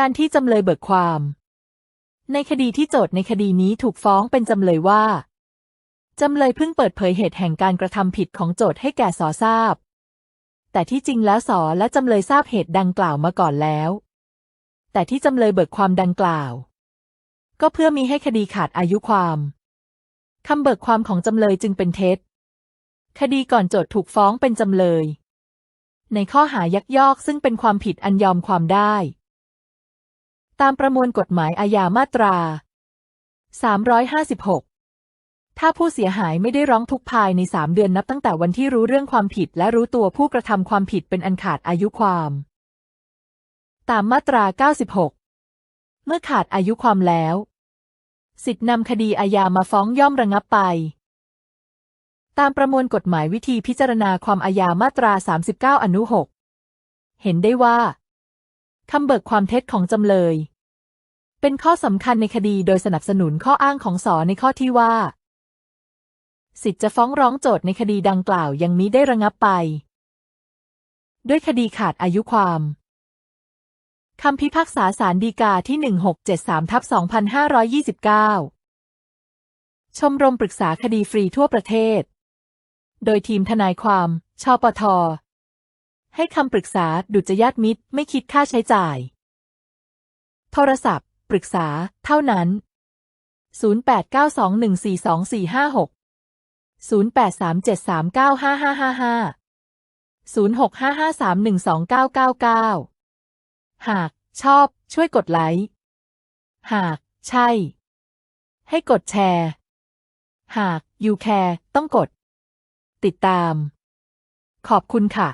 การที่จำเลยเบิกความ ในคดีที่โจทในคดีนี้ถูกฟ้องเป็นจำเลยว่า จำเลยเพิ่งเปิดเผยเหตุแห่งการกระทำผิดของโจทให้แก่สอทราบ แต่ที่จริงแล้วสอและจำเลยทราบเหตุดังกล่าวมาก่อนแล้ว แต่ที่จำเลยเบิกความดังกล่าว ก็เพื่อมีให้คดีขาดอายุความคำเบิกความของจำเลยจึงเป็นเท็จ คดีก่อนโจทถูกฟ้องเป็นจำเลย ในข้อหายักยอกซึ่งเป็นความผิดอันยอมความได้ ตามประมวลกฎหมายอาญามาตรา 356 ถ้าผู้เสียหายไม่ได้ร้องทุกข์ภายในสามเดือนนับตั้งแต่วันที่รู้เรื่องความผิดและรู้ตัวผู้กระทำความผิดเป็นอันขาดอายุความ ตามมาตรา 96 เมื่อขาดอายุความแล้ว สิทธินำคดีอาญามาฟ้องย่อมระงับไป ตามประมวลกฎหมายวิธีพิจารณาความอาญามาตรา 39 อนุ 6 เห็นได้ว่าคำเบิกความเท็จของจำเลย เป็นข้อสำคัญในคดีโดยสนับสนุนข้ออ้างของสอในข้อที่ว่า สิทธิจะฟ้องร้องโจทย์ในคดีดังกล่าวยังมิได้ระงับไป ด้วยคดีขาดอายุความคำพิพากษาศาลฎีกาที่ 1673ทับ2529 ชมรมปรึกษาคดีฟรีทั่วประเทศ โดยทีมทนายความ ชปท ให้คำปรึกษาดุจยาติมิตรไม่คิดค่าใช้จ่าย โทรศัพท์ ปรึกษา เท่านั้น 0892142456 0837395555 0655312999 หากชอบ ช่วยกดไลค์ หาก ใช่ ให้กดแชร์ หาก you care ต้องกด ติดตาม ขอบคุณค่ะ